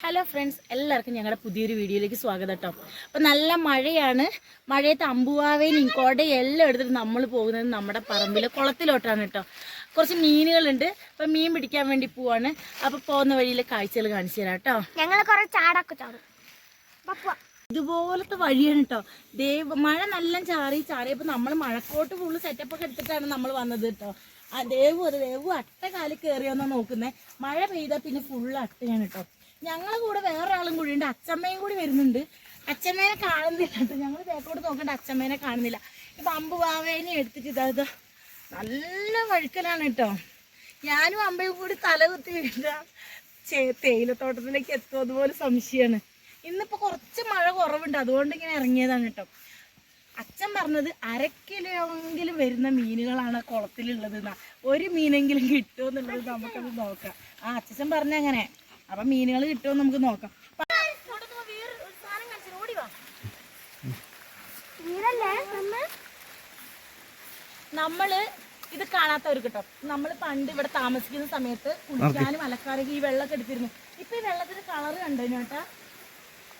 Hello friends എല്ലാവർക്കും ഞങ്ങളുടെ പുതിയൊരു വീഡിയോയിലേക്ക് സ്വാഗതം കേട്ടോ. അപ്പം നല്ല മഴയാണ്. മഴയത്ത് അമ്പുവാവേനും കോടയും എല്ലാം എടുത്തിട്ട് നമ്മൾ പോകുന്നത് നമ്മുടെ പറമ്പിലെ കുളത്തിലോട്ടാണ് കേട്ടോ. കുറച്ച് മീനുകളുണ്ട്. അപ്പം മീൻ പിടിക്കാൻ വേണ്ടി പോവാണ്. അപ്പം പോകുന്ന വഴിയിലെ കാഴ്ചകൾ കാണിച്ചു തരാം കേട്ടോ. ഞങ്ങൾ കുറച്ച് ചാടും. ഇതുപോലത്തെ വഴിയാണ് കേട്ടോ. ദേവ് മഴ നല്ല ചാറി ചാറിയപ്പോൾ നമ്മൾ മഴക്കോട്ട് ഫുള്ള് സെറ്റപ്പ് ഒക്കെ എടുത്തിട്ടാണ് നമ്മൾ വന്നത് കേട്ടോ. ആ ദേവു അത് ദേവു അട്ട കാലിൽ കയറിയോന്നാ നോക്കുന്നത് മഴ പെയ്താൽ പിന്നെ ഫുള്ള് അട്ടയാണ് കേട്ടോ. ഞങ്ങളെ കൂടെ വേറൊരാളും കൂടി ഉണ്ട്. അച്ഛമ്മയും കൂടി വരുന്നുണ്ട്. അച്ചമ്മേനെ കാണുന്നില്ല. കേട്ടോ ഞങ്ങൾ തേക്കോട്ട് നോക്കണ്ട അച്ചമ്മേനെ കാണുന്നില്ല. ഇപ്പൊ അമ്പ് വാവേനെ എടുത്തിട്ട് ഇതാ ഇതാ. നല്ല വഴുക്കലാണ് കേട്ടോ. ഞാനും അമ്പയും കൂടി തല കുത്തി തേയിലത്തോട്ടത്തിലേക്ക് എത്തും. അതുപോലെ സംശയമാണ് ഇന്നിപ്പോ കുറച്ച് മഴ കുറവുണ്ട്. അതുകൊണ്ട് ഇങ്ങനെ ഇറങ്ങിയതാണ് കേട്ടോ. അച്ഛൻ പറഞ്ഞത് അരക്കിലെങ്കിലും വരുന്ന മീനുകളാണ് കുളത്തിലുള്ളത് ഒരു മീനെങ്കിലും കിട്ടുമെന്നുള്ളത് നമുക്കത് നോക്കാം. ആ അച്ഛൻ പറഞ്ഞ അങ്ങനെ. അപ്പൊ മീനുകൾ കിട്ടുമോ നമുക്ക് നോക്കാം. നമ്മൾ ഇത് കാണാത്തവർ കേട്ടോ നമ്മൾ പണ്ട് ഇവിടെ താമസിക്കുന്ന സമയത്ത് കുളിക്കാനും അലക്കാനൊക്കെ ഈ വെള്ളമൊക്കെ എടുത്തിരുന്നു. ഇപ്പൊ ഈ വെള്ളത്തിന്റെ കളർ കണ്ടോ ചേട്ടാ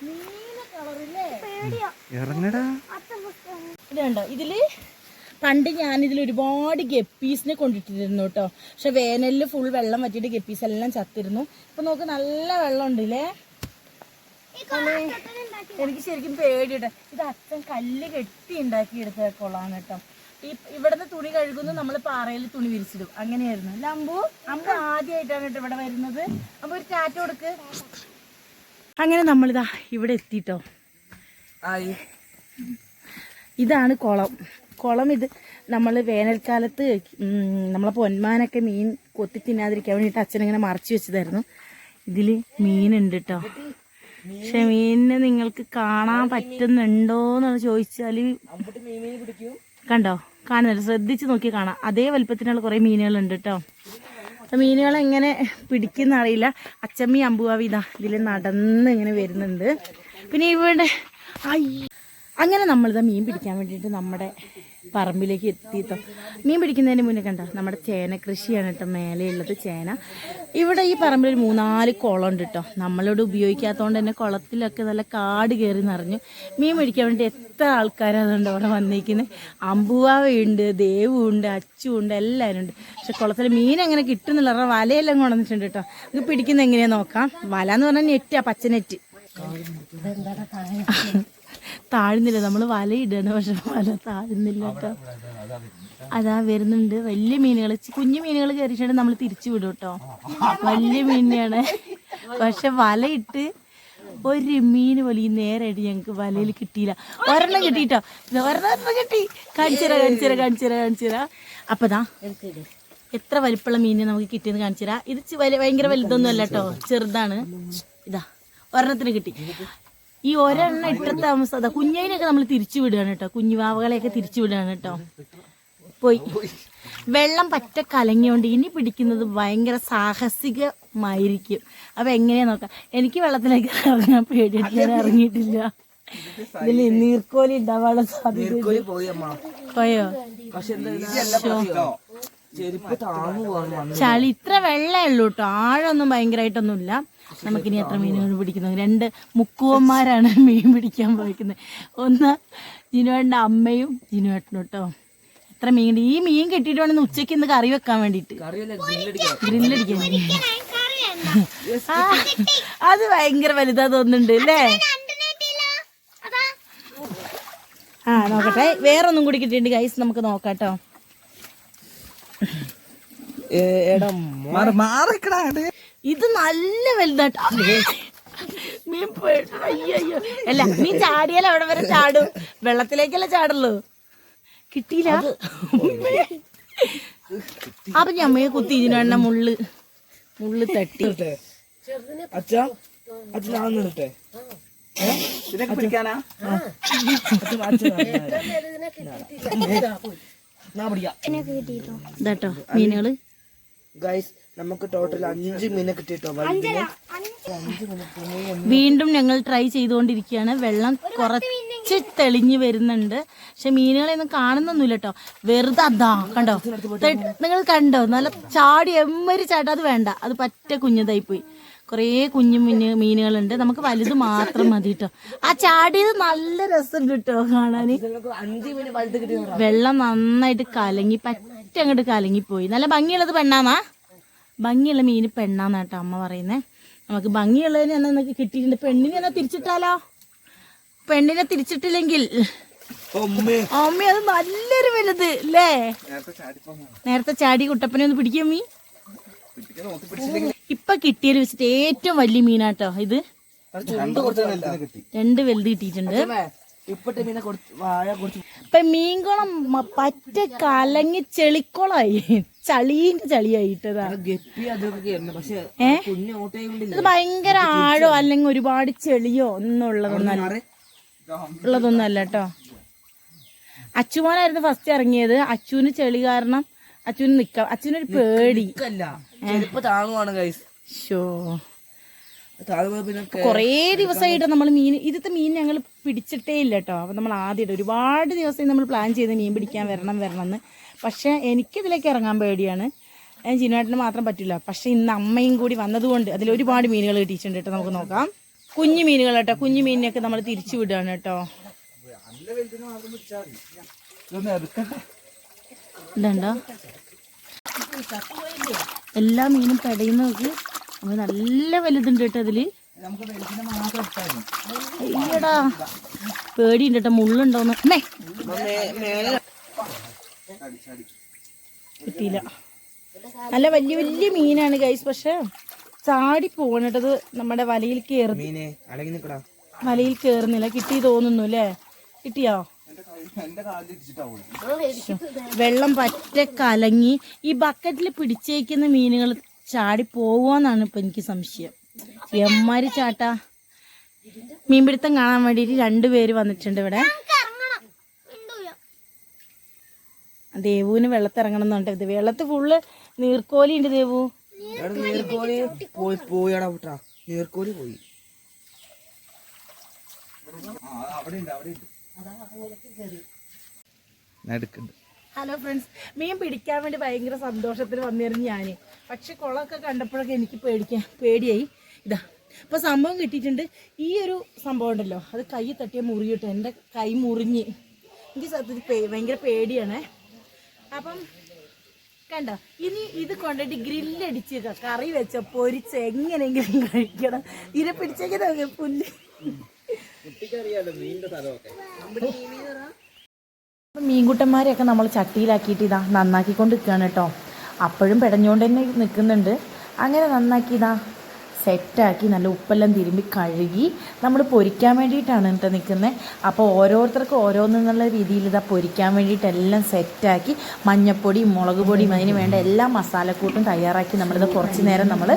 നീല കളറില്ലേ ഇറങ്ങടാ. ഇത് കണ്ടോ? ഇതിൽ പണ്ട് ഞാനിതിൽ ഒരുപാട് ഗപ്പീസിനെ കൊണ്ടിട്ടിരുന്നു കേട്ടോ. പക്ഷെ വേനലിൽ ഫുൾ വെള്ളം വറ്റിയിട്ട് ഗപ്പീസ് എല്ലാം ചത്തിരുന്നു. ഇപ്പൊ നോക്ക് നല്ല വെള്ളം ഉണ്ടല്ലേ എനിക്ക് ശരിക്കും പേടിയുണ്ട് ഇത് അച്ഛൻ കല്ല് കെട്ടി ഉണ്ടാക്കി എടുത്ത കൊള്ളാണ് കേട്ടോ. ഈ ഇവിടുന്ന് തുണി കഴുകുന്നു നമ്മൾ പാറയിൽ തുണി വിരിച്ചിടും. അങ്ങനെയായിരുന്നു. അല്ല അമ്പു? അമ്പു ആദ്യമായിട്ടാണ് കേട്ടോ ഇവിടെ വരുന്നത്. അപ്പൊ ഒരു ചാറ്റ് കൊടുക്ക്. അങ്ങനെ നമ്മളിതാ ഇവിടെ എത്തിട്ടോ. ഇതാണ് കുളം. കുളം ഇത് നമ്മൾ വേനൽക്കാലത്ത് നമ്മളെ പൊന്മാനൊക്കെ മീൻ കൊത്തി തിന്നാതിരിക്കാൻ വേണ്ടിയിട്ട് അച്ഛനിങ്ങനെ മറച്ചു വെച്ചതായിരുന്നു. ഇതിൽ മീനുണ്ട് കേട്ടോ പക്ഷെ മീനിനെ നിങ്ങൾക്ക് കാണാൻ പറ്റുന്നുണ്ടോ എന്ന് ചോദിച്ചാൽ കണ്ടോ? കാണുന്നില്ല. ശ്രദ്ധിച്ച് നോക്കി കാണാം. അതേ വലുപ്പത്തിനുള്ള കുറേ മീനുകളുണ്ട് കേട്ടോ മീനുകളെ എങ്ങനെ പിടിക്കുന്ന അറിയില്ല. അച്ചമ്മി അമ്പുവാവിതാ ഇതിൽ നടന്ന് ഇങ്ങനെ വരുന്നുണ്ട്. പിന്നെ ഇവിടെ അയ്യ അങ്ങനെ നമ്മളിത് മീൻ പിടിക്കാൻ വേണ്ടിയിട്ട് നമ്മുടെ പറമ്പിലേക്ക് എത്തിയിട്ടോ. മീൻ പിടിക്കുന്നതിന് മുന്നേ കണ്ട? നമ്മുടെ ചേന കൃഷിയാണ് കേട്ടോ മേലെയുള്ളത് ചേന. ഇവിടെ ഈ പറമ്പിൽ ഒരു മൂന്നാൽ കുളം ഉണ്ട് കേട്ടോ. നമ്മളിവിടെ ഉപയോഗിക്കാത്തതുകൊണ്ട് തന്നെ കുളത്തിലൊക്കെ നല്ല കാട് കയറി നിറഞ്ഞു. മീൻ പിടിക്കാൻ വേണ്ടി എത്ര ആൾക്കാരതുകൊണ്ട് അവിടെ വന്നിരിക്കുന്നത് അമ്പുവാവയുണ്ട് ദേവുണ്ട് അച്ചുണ്ട് എല്ലാവരും ഉണ്ട് പക്ഷെ കുളത്തിൽ മീൻ എങ്ങനെ കിട്ടുന്നില്ല. അവരുടെ വലയെല്ലാം കൊണ്ടുവന്നിട്ടുണ്ട് കേട്ടോ. നമുക്ക് പിടിക്കുന്ന എങ്ങനെയാണെന്ന് നോക്കാം. വല എന്ന് പറഞ്ഞാൽ നെറ്റാ പച്ച നെറ്റ് താഴുന്നില്ല. നമ്മൾ വലയിടാണ് പക്ഷെ വല താഴ്ന്നില്ല കേട്ടോ. അതാ വരുന്നുണ്ട്. വലിയ മീനുകൾ കുഞ്ഞു മീനുകൾ കയറിച്ചാണ് നമ്മൾ തിരിച്ചു വിടും കേട്ടോ. വലിയ മീനാണ്. പക്ഷെ വലയിട്ട് ഒരു മീൻ പോലും ഈ നേരായിട്ട് ഞങ്ങൾക്ക് വലയിൽ കിട്ടിയില്ല. ഒരെണ്ണം കിട്ടിട്ടോ ഒരെണ്ണം കിട്ടി. കാണിച്ചര കാണിച്ചര കാണിച്ചര കാണിച്ചര അപ്പതാ എത്ര വലിപ്പമുള്ള മീനെ നമുക്ക് കിട്ടിയെന്ന് കാണിച്ചരാ ഇത് ഭയങ്കര വലുതൊന്നും അല്ല കേട്ടോ. ചെറുതാണ്. ഇതാ ഒരെണ്ണത്തിന് കിട്ടി. ഈ ഒരെണ്ണം ഇട്ട താമസം കുഞ്ഞതിനൊക്കെ നമ്മൾ തിരിച്ചു വിടുകയാണ് കേട്ടോ. കുഞ്ഞുവാവകളെയൊക്കെ തിരിച്ചു വിടുകയാണ് കേട്ടോ. പോയി. വെള്ളം പറ്റ കലങ്ങിയോണ്ട് ഇനി പിടിക്കുന്നത് ഭയങ്കര സാഹസികമായിരിക്കും. അപ്പൊ എങ്ങനെയാ നോക്കാം. എനിക്ക് വെള്ളത്തിലേക്ക് ഇറങ്ങാൻ പേടിയിട്ട് ഞാൻ ഇറങ്ങിയിട്ടില്ല. ഇതിൽ നീർക്കോലി ഉണ്ടാവാനുള്ള സാധ്യത പോയി ചളി ഇത്ര വെള്ളമേ ഉള്ളൂ കേട്ടോ. ആഴമൊന്നും ഭയങ്കരമായിട്ടൊന്നുമില്ല നമുക്കിനി എത്ര മീനുകൾ പിടിക്കുന്നു? രണ്ട് മുക്കുവന്മാരാണ് മീൻ പിടിക്കാൻ പോയിക്കുന്നത്. ഒന്ന് ജിനുവേട്ടന്റെ അമ്മയും ജിനുവേട്ടനും കേട്ടോ എത്ര മീൻ ഈ മീൻ കിട്ടിയിട്ട് വേണം ഇന്ന് ഉച്ചയ്ക്ക് ഇന്ന് കറി വെക്കാൻ വേണ്ടിയിട്ട്. കറിയല്ല? ഗ്രില്ലടിക്കാൻ. അത് ഭയങ്കര വലുതാ തോന്നുന്നുണ്ട് അല്ലേ ആ നോക്കട്ടെ. വേറൊന്നും കൂടി കിട്ടിയിട്ടുണ്ട്. ഗൈസ് നമുക്ക് നോക്കാട്ടോ കേട്ടോ എടാ മാറിക്കടാ ഇത് നല്ല വലുതാട്ടോ. മീൻ പോയി- അയ്യോ അല്ല മീൻ ചാടിയാൽ അവിടെ വരെ ചാടും. വെള്ളത്തിലേക്കല്ല ചാടുള്ളൂ. കിട്ടിയില്ല. അപ്പൊ ഞമ്മയെ കുത്തി ഇതിനെണ്ണ മുള്ള് മുള്ള് തട്ടി. അച്ഛാ ഇതാട്ടോ മീനുകൾ. ഗൈസ് നമുക്ക് ടോട്ടൽ അഞ്ച് മീനെ കിട്ടിയിട്ടോ? വീണ്ടും ഞങ്ങൾ ട്രൈ ചെയ്തുകൊണ്ടിരിക്കുകയാണ്. വെള്ളം കുറച്ച് തെളിഞ്ഞു വരുന്നുണ്ട്. പക്ഷെ മീനുകളെയൊന്നും കാണുന്നൊന്നുമില്ല കേട്ടോ. വെറുതെ അതാ കണ്ടോ? നിങ്ങൾ കണ്ടോ? നല്ല ചാടി എമ്മരി ചാട്ടം. അത് വേണ്ട. അത് പറ്റ കുഞ്ഞതായി പോയി. കുറേ കുഞ്ഞു മീന് മീനുകളുണ്ട്. നമുക്ക് വലുത് മാത്രം മതി കേട്ടോ. ആ ചാടിയത് നല്ല രസം കിട്ടോ കാണാൻ വെള്ളം നന്നായിട്ട് കലങ്ങി പറ്റങ്ങോട്ട് കലങ്ങി പോയി നല്ല ഭംഗിയുള്ളത് പെണ്ണാന്നാ? ഭംഗിയുള്ള മീന് പെണ്ണാന്ന് കേട്ടോ അമ്മ പറയുന്നേ. നമുക്ക് ഭംഗിയുള്ളതിന് എന്നാ നമുക്ക് കിട്ടിയിട്ടുണ്ട്? പെണ്ണിനെ എന്നാ തിരിച്ചിട്ടാലോ? പെണ്ണിനെ തിരിച്ചിട്ടില്ലെങ്കിൽ അമ്മ അത് നല്ലൊരു വലുത് അല്ലേ നേരത്തെ ചാടി കുട്ടപ്പനെ ഒന്ന് പിടിക്കാൻ മീൻ ഇപ്പൊ കിട്ടിയത് വെച്ചിട്ട് ഏറ്റവും വലിയ മീനാട്ടോ ഇത്. രണ്ട് വലുത് കിട്ടിയിട്ടുണ്ട്. ഇപ്പൊ മീൻകുളം പറ്റ കലങ്ങി ചെളിക്കുളമായി. ചളീന്റെ ചളിയായിട്ടതാ. ഇത് ഭയങ്കര ആഴോ അല്ലെങ്കിൽ ഒരുപാട് ചെളിയോ ഒന്നും ഉള്ളതൊന്നല്ല ഉള്ളതൊന്നും അല്ല കേട്ടോ. അച്ചുമോനായിരുന്നു ഫസ്റ്റ് ഇറങ്ങിയത്. അച്ചുവിന് ചെളി കാരണം അച്ചുവിന് നിക്കാം അച്ചുവിനൊരു പേടി. കുറേ ദിവസമായിട്ട് നമ്മൾ മീൻ ഇതിത്തെ മീൻ ഞങ്ങൾ പിടിച്ചിട്ടേ ഇല്ല കേട്ടോ അപ്പം നമ്മൾ ആദ്യമായിട്ട് ഒരുപാട് ദിവസം നമ്മൾ പ്ലാൻ ചെയ്ത് മീൻ പിടിക്കാൻ വരണം വരണം എന്ന് പക്ഷേ എനിക്കിതിലേക്ക് ഇറങ്ങാൻ പേടിയാണ്. ജിനുവേട്ടന് മാത്രം പറ്റില്ല. പക്ഷേ ഇന്ന് അമ്മയും കൂടി വന്നതുകൊണ്ട് അതിൽ ഒരുപാട് മീനുകൾ കിട്ടിയിട്ടുണ്ട് കേട്ടോ നമുക്ക് നോക്കാം. കുഞ്ഞു മീനുകൾ കേട്ടോ കുഞ്ഞു മീനിനെയൊക്കെ നമ്മൾ തിരിച്ചു വിടുകയാണ് കേട്ടോ ഇതുണ്ടോ എല്ലാ മീനും പെടയുന്ന നോക്ക് നമുക്ക് നല്ല വലുതുണ്ട് കേട്ടോ അതിൽ അയ്യടാ. പേടിയുണ്ട് കേട്ടോ മുള്ളുണ്ടോന്ന് കിട്ടിയില്ല. നല്ല വലിയ വലിയ മീനാണ് ഗൈസ് പക്ഷെ ചാടി പോകണത് നമ്മുടെ വലയിൽ കയറി വലയിൽ കയറുന്നില്ല കിട്ടി തോന്നുന്നു അല്ലേ? കിട്ടിയോ? വെള്ളം പറ്റ കലങ്ങി. ഈ ബക്കറ്റിൽ പിടിച്ചേക്കുന്ന മീനുകൾ ചാടി പോവാന്നാണ് ഇപ്പൊ എനിക്ക് സംശയം. എമ്മാരി ചാട്ടാ. മീൻപിടുത്തം കാണാൻ വേണ്ടിയിട്ട് രണ്ടുപേര് വന്നിട്ടുണ്ട് ഇവിടെ. ദേവുവിന് വെള്ളത്തിറങ്ങണം എന്നുണ്ട് ഇത് വെള്ളത്തിൽ ഫുള്ള് നീർക്കോലി ഉണ്ട് ദേവു. നീർക്കോലി പോയി പോയടാ വിട്ടാ. നീർക്കോലി പോയി. എടുക്കുന്നുണ്ട്. ഹലോ ഫ്രണ്ട്സ് മീൻ പിടിക്കാൻ വേണ്ടി ഭയങ്കര സന്തോഷത്തിൽ വന്നിരുന്നു ഞാൻ പക്ഷെ കുളമൊക്കെ കണ്ടപ്പോഴൊക്കെ എനിക്ക് പേടിക്കാൻ പേടിയായി. ഇതാ ഇപ്പൊ സംഭവം കിട്ടിയിട്ടുണ്ട്. ഈ ഒരു സംഭവം ഉണ്ടല്ലോ അത് കൈ തട്ടിയ മുറിയിട്ട് എന്റെ കൈ മുറിഞ്ഞ്. എനിക്ക് സത്യത്തിൽ പേ ഭയങ്കര പേടിയാണേ. അപ്പം കണ്ട ഇനി ഇത് കൊണ്ടിട്ട് ഗ്രില്ലടിച്ച് കറി വെച്ച പൊരിച്ച് എങ്ങനെയെങ്കിലും കഴിക്കണം. ഇതിനെ പിടിച്ചേക്കുന്ന പുല്ല്. മീൻകുട്ടന്മാരെയൊക്കെ നമ്മൾ ചട്ടിയിലാക്കിയിട്ട് ഇതാ നന്നാക്കിക്കൊണ്ട് നിൽക്കുകയാണ് കേട്ടോ. അപ്പോഴും പെടഞ്ഞുകൊണ്ട് തന്നെ നിൽക്കുന്നുണ്ട്. അങ്ങനെ നന്നാക്കി ഇതാ സെറ്റാക്കി നല്ല ഉപ്പെല്ലാം തിരുമ്പി കഴുകി നമ്മൾ പൊരിക്കാൻ വേണ്ടിയിട്ടാണ് കേട്ടോ നിൽക്കുന്നത് അപ്പോൾ ഓരോരുത്തർക്കും ഓരോന്നുള്ള രീതിയിൽ ഇതാ പൊരിക്കാൻ വേണ്ടിയിട്ടെല്ലാം സെറ്റാക്കി മഞ്ഞപ്പൊടി മുളക് പൊടിയും അതിന് വേണ്ട എല്ലാ മസാലക്കൂട്ടും തയ്യാറാക്കി നമ്മളിത് കുറച്ച് നേരം നമ്മൾ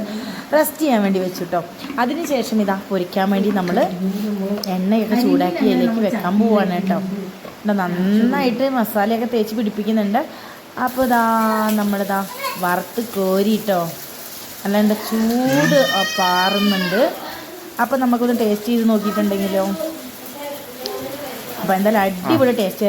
റെസ്റ്റ് ചെയ്യാൻ വേണ്ടി വെച്ചു കേട്ടോ അതിനുശേഷം ഇതാ പൊരിക്കാൻ വേണ്ടി നമ്മൾ എണ്ണയൊക്കെ ചൂടാക്കി അതിലേക്ക് വെക്കാൻ പോവാണ് കേട്ടോ. നന്നായിട്ട് മസാലയൊക്കെ തേച്ച് പിടിപ്പിക്കുന്നുണ്ട്. അപ്പോൾ ഇതാ നമ്മളിതാ വറുത്ത് കോരിട്ടോ. അല്ലാണ്ട് ചൂട് പാറുന്നുണ്ട്. അപ്പം നമുക്കൊന്ന് ടേസ്റ്റ് ചെയ്ത് നോക്കിയിട്ടുണ്ടെങ്കിലോ? അപ്പോൾ എന്തായാലും അടിപൊളി ടേസ്റ്റ്